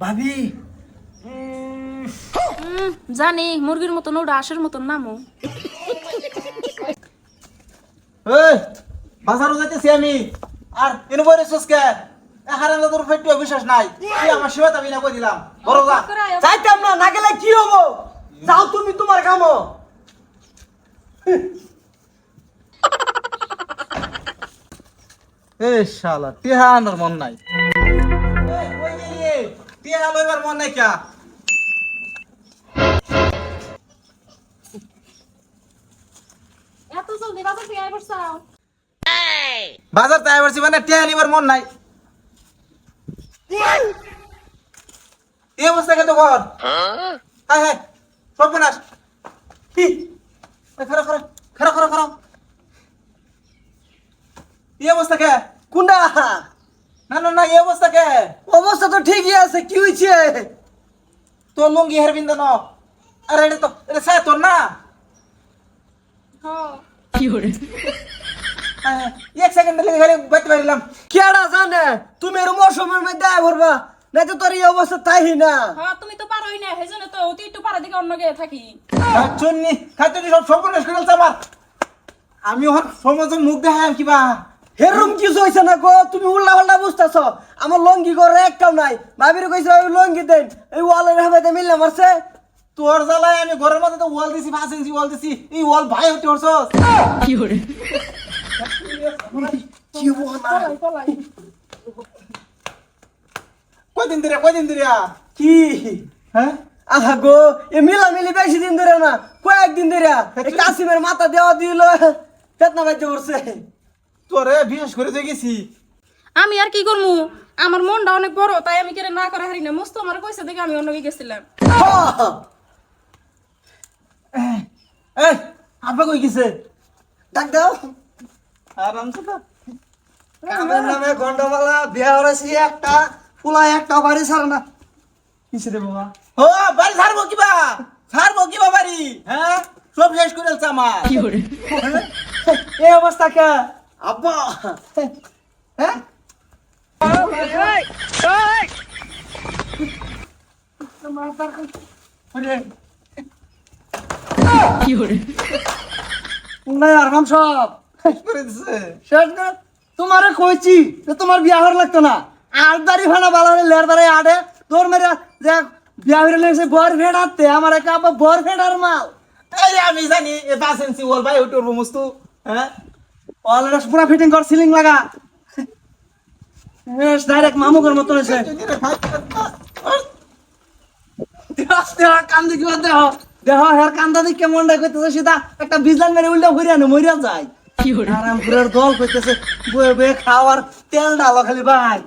ভাবি। জানি মুরগির মতন ওটা আশের মতন এই বাজারও যাইতেছি আমি। আর এনে বই রেছিস কে? হারান তোর ফেটে বিশ্বাস নাই। তুই আমার সেবা দাবি না কই দিলাম। বড় যা। যাইতাম না না গেলে কি হব? যাও তুমি তোমার কামো এ শালা টিহানোর মন নাই। টিহা লইবার মন নাই কিয়া এত জলদি বাজার থেকে আইবার চাও বাজার তাই পারছি মানে টিহা নিবার মন নাই। এই অবস্থা কে তো কর? হ্যাঁ হ্যাঁ সব বানাস কি খারাপ খারাপ খারাপ খারাপ খারাপ এই অবস্থা কে? কুন্ডা? না না না এই অবস্থা কে? অবস্থা তো ঠিকই আছে কি হইছে? তোর লুঙ্গি হের বিন্দন আরে এটা তো এটা তোর না? হ্যাঁ। হ্যাঁ, হ্যাঁ, এক সেকেন্ড লেগে খালি বাইতে পারিলাম। কেডা জানে? তুমি এরম অসময়ের মধ্যে আয় ভরবা না তো তোর এই অবস্থা তাই না। হ্যাঁ তুমি তো পারোই না সেজন্য তো অতি একটু পাড়া দিকে অন্য গিয়ে থাকি। চন্নি সব সর্বনাশ করে আমার। আমি ওর সমাজ মুখ দেখাম কিবা হেরম কিছু হইছে না গো তুমি উল্লা পাল্টা বুঝতেছ। আমার লঙ্গি করে একটাও নাই। ভাবির কইছে ওই লঙ্গি দেন। এই ওয়ালের হাবাইতে মিললে মারছে। তোর জ্বালায় আমি ঘরের মধ্যে তো ওয়াল দিছি পাঁচ ইঞ্চি ওয়াল দিছি। এই ওয়াল ভাই হতে পারছস? কয়দিন ধরে কয়দিন ধরে? কি? হ্যাঁ? আহা গো এ মিলামিলি বেশি দিন ধরে না কয়েকদিন ধরে। এই কাসিমের মাথা দেওয়া দিল। পেতনা বাজ্য করছে। তোরে বিশেষ করে দিয়ে গেছি আমি আর কি করব আমার মনটা অনেক বড় তাই আমি কেড়ে না করা হারি না। মস্ত আমার কইছে দেখে আমি অন্য গেছিলাম। এই আব্বা কই গেছে? ডাক দাও। আরামসে তো? কামের নামে গন্ডমালা বিয়া হরেছি একটা ফুলা একটা বাড়ি ছাড়ে না। কিসে রে বাবা? ও বাড়ি ছাড়বো কিবা ছাড়বো কিবা বাড়ি? হ্যাঁ? সব শেষ করে আমার এই অবস্থা কে? আব্বা! হ্যাঁ? নাই আর সব শেষ করে তোমারে কইছি যে তোমার বিয়া হওয়ার লাগতো না। আট বাড়ি ভাড়া ভালো হলে লের বাড়ি আটে। তোর মেরে যে বিয়া হইলে লেগেছে বর ফেড আনতে আমার একা আব্বা বর ফেডার মাল। আমি জানি এ ইঞ্চি ওয়াল ভাই উঠে উঠবো মস্তু হ্যাঁ? অলরেডি পুরা ফিটিং কর সিলিং লাগা। ডাইরেক্ট মামু ঘর মতো হয়েছে। দেহ কাম দেখি দেহ। দেহ হের কান্দা কেমন মনটা কইতেছে সিধা একটা বিজলান মেরে উল্টা ঘুরে আনে মরিয়া যায়। কি আরাম করে দল কইতেছে বয়ে বয়ে খাওয়ার তেল ডালো খালি ভাই